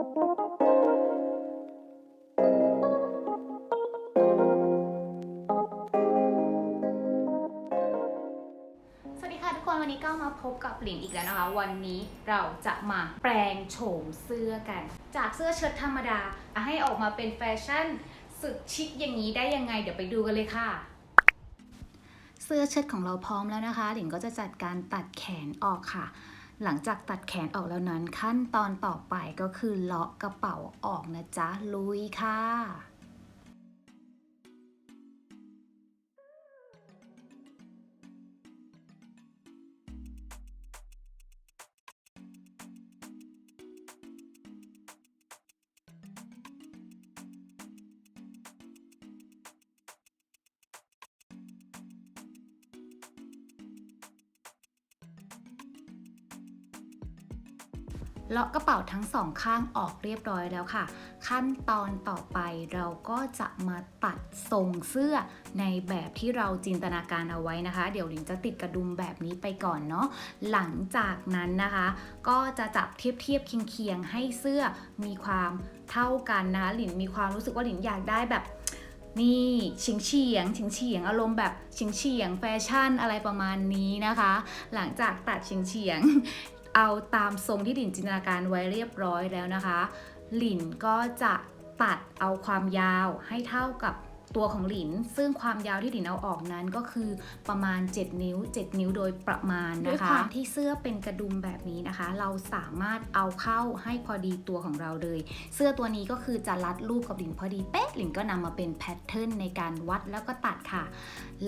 สวัสดีค่ะทุกคนวันนี้ก็มาพบกับหลินอีกแล้วนะคะ วันนี้เราจะมาแปลงโฉมเสื้อกัน จากเสื้อเชิ้ตธรรมดาอะให้ออกมาเป็นแฟชั่นสุดชิคอย่างนี้ได้ยังไง เดี๋ยวไปดูกันเลยค่ะ เสื้อเชิ้ตของเราพร้อมแล้วนะคะหลินก็จะจัดการตัดแขนออกค่ะ หลังจากตัดแขนออกแล้วนั้นขั้นตอนต่อไปก็คือเลาะกระเป๋าออกนะจ๊ะลุยค่ะ เลาะกระเป๋าทั้งสองข้างออกเรียบร้อยแล้วค่ะ ขั้นตอนต่อไปเราก็จะมาตัดทรงเสื้อในแบบที่เราจินตนาการเอาไว้นะคะ เดี๋ยวหลินจะติดกระดุมแบบนี้ไปก่อนเนาะหลังจากนั้นนะคะ ก็จะจับเทียบเทียบเคียงเคียงๆให้เสื้อมีความเท่ากันนะคะหลินมีความรู้สึกว่าหลินอยากได้แบบนี่เฉียงเฉียงเฉียงเฉียงอารมณ์แบบเฉียงเฉียงแฟชั่นอะไรประมาณนี้นะคะ หลังจากตัดเฉียงเฉียง เอาตามทรงที่หลินจินตนาการไว้เรียบร้อยแล้วนะคะ หลินก็จะตัดเอาความยาวให้เท่ากับตัวของหลิน ซึ่งความยาวที่หลินเอาออกนั้นก็คือประมาณ 7 นิ้ว 7 นิ้วโดยประมาณนะคะด้วยความที่เสื้อเป็นกระดุมแบบนี้นะคะ เราสามารถเอาเข้าให้พอดีตัวของเราเลย เสื้อตัวนี้ก็คือจะรัดรูปกับหลินพอดีเป๊ะหลินก็นำมาเป็นแพทเทิร์นในการวัดแล้วก็ตัดค่ะ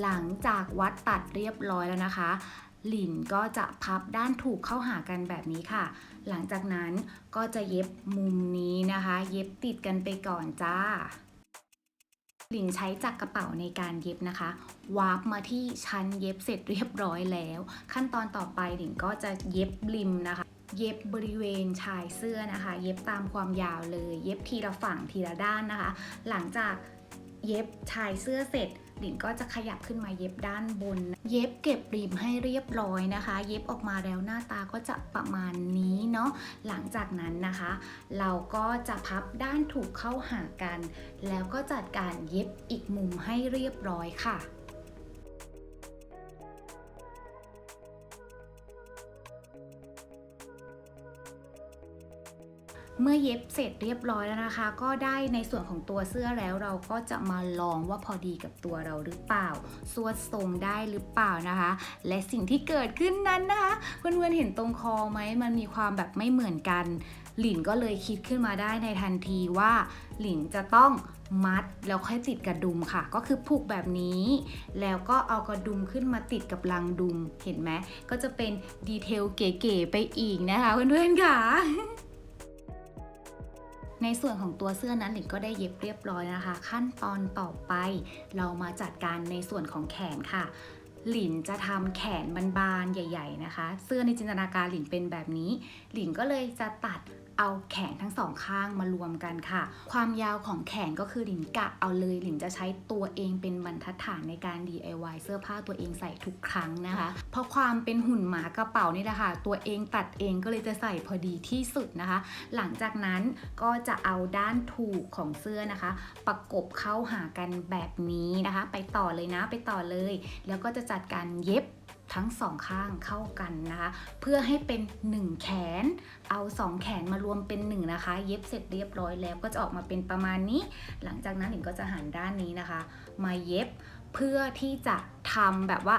หลังจากวัดตัดเรียบร้อยแล้วนะคะห ลินก็จะพับด้านถูกเข้าหากันแบบนี้ค่ะ หลังจากนั้นก็จะเย็บมุมนี้นะคะ เย็บติดกันไปก่อนจ้าหลินใช้จักรกระเป๋าในการเย็บนะคะ วาร์ปมาที่ชั้นเย็บเสร็จเรียบร้อยแล้ว ขั้นตอนต่อไปหลินก็จะเย็บริมนะคะ เย็บบริเวณชายเสื้อนะคะ เย็บตามความยาวเลย เย็บทีละฝั่งทีละด้านนะคะ หลังจาก เย็บชายเสื้อเสร็จหลินก็จะขยับขึ้นมาเย็บด้านบน เย็บเก็บริมให้เรียบร้อยนะคะ เย็บออกมาแล้วหน้าตาก็จะประมาณนี้เนาะหลังจากนั้นนะคะ เราก็จะพับด้านถูกเข้าหากัน แล้วก็จัดการเย็บอีกมุมให้เรียบร้อยค่ะ เมื่อเย็บเสร็จเรียบร้อยแล้วนะคะ ก็ได้ในส่วนของตัวเสื้อแล้วเราก็จะมาลองว่าพอดีกับตัวเราหรือเปล่าสวดทรงได้หรือเปล่านะคะ และสิ่งที่เกิดขึ้นนั้นนะคะเพื่อนๆเห็นตรงคอไหมมันมีความแบบไม่เหมือนกัน หลินก็เลยคิดขึ้นมาได้ในทันทีว่า หลินจะต้องมัดแล้วค่อยติดกระดุมค่ะ ก็คือผูกแบบนี้ แล้วก็เอากระดุมขึ้นมาติดกับลังดุมเห็นไหมก็จะเป็นดีเทลเก๋ๆไปอีกนะคะเพื่อนๆค่ะ ในส่วนของตัวเสื้อนั้นหลินก็ได้เย็บเรียบร้อยนะคะ ขั้นตอนต่อไป เรามาจัดการในส่วนของแขนค่ะ หลินจะทำแขนบานๆใหญ่ ๆนะคะ เสื้อในจินตนาการหลินเป็นแบบนี้ หลินก็เลยจะตัดเอาแขนทั้งสองข้างมารวมกันค่ะ ความยาวของแขนก็คือหลินกะเอาเลยหลินจะใช้ตัวเองเป็นบรรทัดฐานในการ DIY เสื้อผ้าตัวเองใส่ทุกครั้งนะคะ เพราะความเป็นหุ่นหมากระเป๋านี่แหละค่ะ ตัวเองตัดเองก็เลยจะใส่พอดีที่สุดนะคะ หลังจากนั้นก็จะเอาด้านถูกของเสื้อนะคะ ประกบเข้าหากันแบบนี้นะคะ ไปต่อเลยนะไปต่อเลย แล้วก็จะจัดการเย็บทั้งสองข้างเข้ากันนะคะ เพื่อให้เป็น 1 แขน เอา 2 แขนมารวมเป็น 1 นะคะ เย็บเสร็จเรียบร้อยแล้วก็จะออกมาเป็นประมาณนี้ หลังจากนั้นหลินก็จะหันด้านนี้นะคะ มาเย็บเพื่อที่จะทำแบบว่า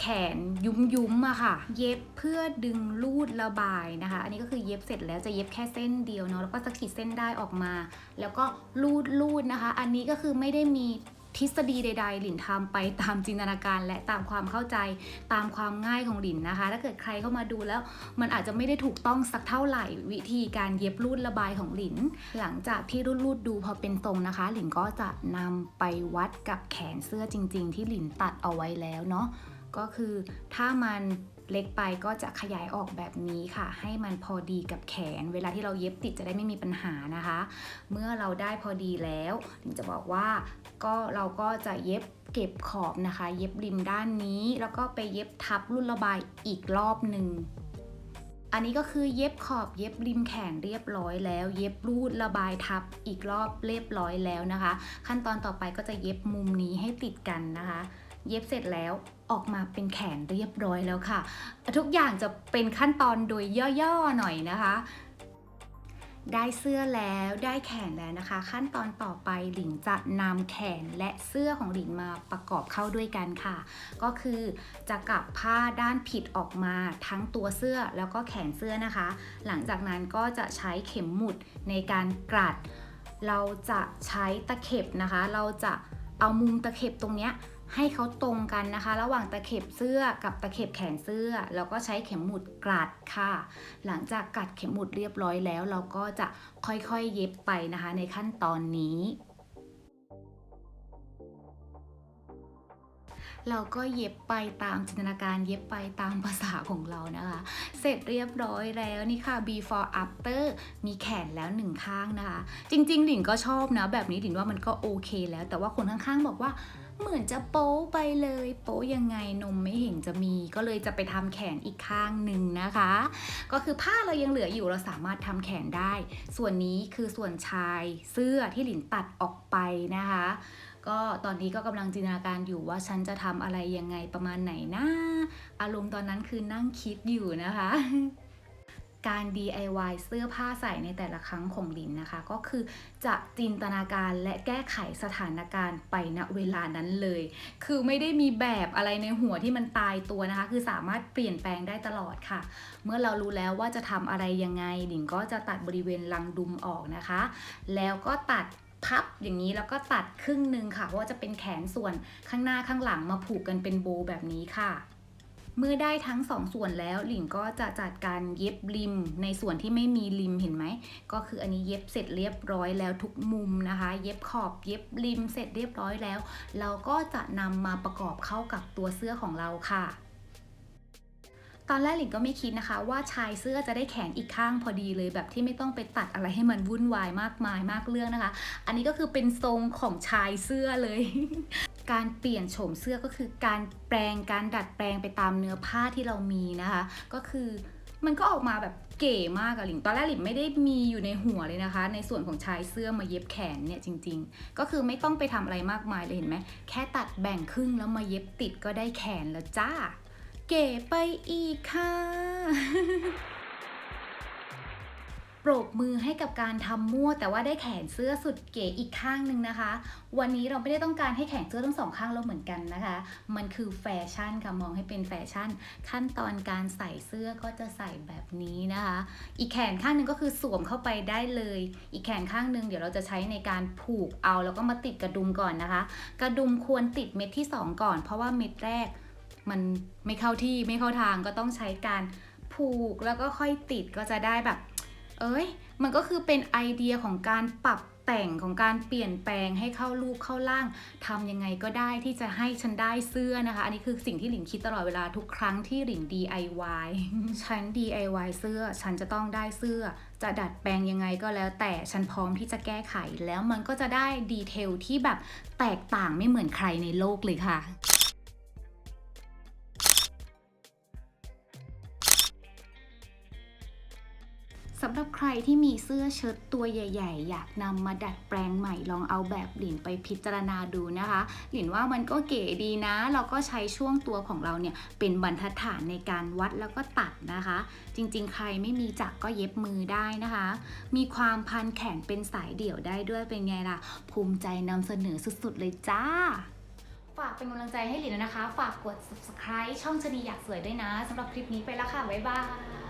แขนยุ้มยุ้มๆอะค่ะ เย็บเพื่อดึงลูดระบายนะคะ อันนี้ก็คือเย็บเสร็จแล้วจะเย็บแค่เส้นเดียวเนาะแล้วก็สกิดเส้นได้ออกมา แล้วก็ลูดลูดนะคะ อันนี้ก็คือไม่ได้มี ทฤษฎีใด ๆ หลินทำไปตามจินตนาการ และตามความเข้าใจตามความง่ายของหลินนะคะ ถ้าเกิดใครเข้ามาดูแล้วมันอาจจะไม่ได้ถูกต้องสักเท่าไหร่วิธีการเย็บรูดระบายของหลิน หลังจากที่รูดรูดดูพอเป็นทรงนะคะ หลินก็จะนำไปวัดกับแขนเสื้อจริง ๆ ที่หลินตัดเอาไว้แล้วเนาะ ก็คือถ้ามันเล็กไปก็จะขยายออกแบบนี้ค่ะ ให้มันพอดีกับแขน เวลาที่เราเย็บติดจะได้ไม่มีปัญหานะคะ เมื่อเราได้พอดีแล้วจะบอกว่าก็เราก็จะเย็บเก็บขอบนะคะ เย็บริมด้านนี้ แล้วก็ไปเย็บทับรุ่นระบายอีกรอบหนึ่งอันนี้ก็คือเย็บขอบเย็บริมแขนเรียบร้อยแล้ว เย็บรูดระบายทับอีกรอบเรียบร้อยแล้วนะคะ ขั้นตอนต่อไปก็จะเย็บมุมนี้ให้ติดกันนะคะ เย็บเสร็จแล้วออกมาเป็นแขนเรียบร้อยแล้วค่ะ ทุกอย่างจะเป็นขั้นตอนโดยย่อๆหน่อยนะคะ ได้เสื้อแล้วได้แขนแล้วนะคะ ขั้นตอนต่อไปหลินจะนำแขนและเสื้อของหลินมาประกอบเข้าด้วยกันค่ะ ก็คือจะกลับผ้าด้านผิดออกมาทั้งตัวเสื้อแล้วก็แขนเสื้อนะคะ หลังจากนั้นก็จะใช้เข็มหมุดในการกลัด เราจะใช้ตะเข็บนะคะ เราจะเอามุมตะเข็บตรงเนี้ย ให้เขาตรงกันนะคะ ระหว่างตะเข็บเสื้อกับตะเข็บแขนเสื้อ แล้วก็ใช้เข็มหมุดกลัดค่ะ หลังจากกัดเข็มหมุดเรียบร้อยแล้ว เราก็จะค่อยๆเย็บไปนะคะ ในขั้นตอนนี้ เราก็เย็บไปตามจินตนาการเย็บไปตามภาษาของเรานะคะ เสร็จเรียบร้อยแล้วนี่ค่ะ before after มีแขนแล้วหนึ่งข้างนะคะ จริงๆ หลินก็ชอบนะ แบบนี้หลินว่ามันก็โอเคแล้ว แต่ว่าคนข้างๆ บอกว่าเหมือนจะโป๊ไปเลย โป๊ยังไงนมไม่เห็นจะมีก็เลยจะไปทำแขนอีกข้างหนึ่งนะคะ ก็คือผ้าเรายังเหลืออยู่เราสามารถทำแขนได้ ส่วนนี้คือส่วนชายเสื้อที่หลินตัดออกไปนะคะ ก็ตอนนี้ก็กำลังจินตนาการอยู่ว่าฉันจะทำอะไรยังไงประมาณไหนนะ อารมณ์ตอนนั้นคือนั่งคิดอยู่นะคะการ DIY เสื้อผ้าใส่ในแต่ละครั้งของลินนะคะ ก็คือจะจินตนาการและแก้ไขสถานการณ์ไปณเวลานั้นเลย คือไม่ได้มีแบบอะไรในหัวที่มันตายตัวนะคะ คือสามารถเปลี่ยนแปลงได้ตลอดค่ะ เมื่อเรารู้แล้วว่าจะทำอะไรยังไงลินก็จะตัดบริเวณรังดุมออกนะคะ แล้วก็ตัด พับอย่างนี้แล้วก็ตัดครึ่งหนึ่งค่ะว่าจะเป็นแขนส่วนข้างหน้าข้างหลังมาผูกกันเป็นโบแบบนี้ค่ะ เมื่อได้ทั้งสองส่วนแล้วหลิงก็จะจัดการเย็บริม ในส่วนที่ไม่มีริมเห็นไหม ก็คืออันนี้เย็บเสร็จเรียบร้อยแล้วทุกมุมนะคะ เย็บขอบเย็บริมเสร็จเรียบร้อยแล้ว เราก็จะนำมาประกอบเข้ากับตัวเสื้อของเราค่ะ ตอนแรกหลิงก็ไม่คิดนะคะ ว่าชายเสื้อจะได้แขนอีกข้างพอดีเลยแบบที่ไม่ต้องไปตัดอะไรให้มันวุ่นวายมากมายมากเรื่องนะคะ อันนี้ก็คือเป็นทรงของชายเสื้อเลย การเปลี่ยนโฉมเสื้อก็คือการแปลงการดัดแปลงไปตามเนื้อผ้าที่เรามีนะคะ ก็คือมันก็ออกมาแบบเก๋มากอะหลิง ตอนแรกหลิงไม่ได้มีอยู่ในหัวเลยนะคะ ในส่วนของชายเสื้อมาเย็บแขนเนี่ยจริง ๆ ก็คือไม่ต้องไปทำอะไรมากมายเลยเห็นไหม แค่ตัดแบ่งครึ่งแล้วมาเย็บติดก็ได้แขนแล้วจ้า เก๋ไปอีกค่ะ ปรบมือให้กับการทำมั่ว แต่ว่าได้แขนเสื้อสุดเก๋อีกข้างหนึ่งนะคะ วันนี้เราไม่ได้ต้องการให้แขนเสื้อทั้งสองข้างเราเหมือนกันนะคะ มันคือแฟชั่นค่ะมองให้เป็นแฟชั่น ขั้นตอนการใส่เสื้อก็จะใส่แบบนี้นะคะ อีกแขนข้างหนึ่งก็คือสวมเข้าไปได้เลย อีกแขนข้างหนึ่งเดี๋ยวเราจะใช้ในการผูกเอาแล้วก็มาติดกระดุมก่อนนะคะ กระดุมควรติดเม็ดที่สองก่อน เพราะว่าเม็ดแรก มันไม่เข้าที่ไม่เข้าทางก็ต้องใช้การผูกแล้วก็ค่อยติดก็จะได้แบบ เอ้ย มันก็คือเป็นไอเดียของการปรับแต่งของการเปลี่ยนแปลงให้เข้ารูปเข้าร่างทำยังไงก็ได้ที่จะให้ฉันได้เสื้อนะคะ อันนี้คือสิ่งที่หลินคิดตลอดเวลาทุกครั้งที่หลิน DIY ฉัน DIY เสื้อ ฉันจะต้องได้เสื้อ จะดัดแปลงยังไงก็แล้ว แต่ฉันพร้อมที่จะแก้ไขแล้วมันก็จะได้ดีเทลที่แบบแตกต่างไม่เหมือนใครในโลกเลยค่ะ สำหรับใครที่มีเสื้อเชิ้ตตัวใหญ่ ๆ อยากนำมาดัดแปลงใหม่ลองเอาแบบหลินไปพิจารณาดูนะคะ หลินว่ามันก็เก๋ดีนะ เราก็ใช้ช่วงตัวของเราเนี่ยเป็นบรรทัดฐานในการวัดแล้วก็ตัดนะคะ จริงๆ ใครไม่มีจักรก็เย็บมือได้นะคะ มีความพันแขนเป็นสายเดี่ยวได้ด้วยเป็นไงล่ะ ภูมิใจนำเสนอสุดๆ เลยจ้าฝากเป็นกำลังใจให้หลินนะคะ ฝากกด subscribe ช่องชนีอยากสวยด้วยนะสำหรับคลิปนี้ไปแล้วค่ะ บ๊ายบาย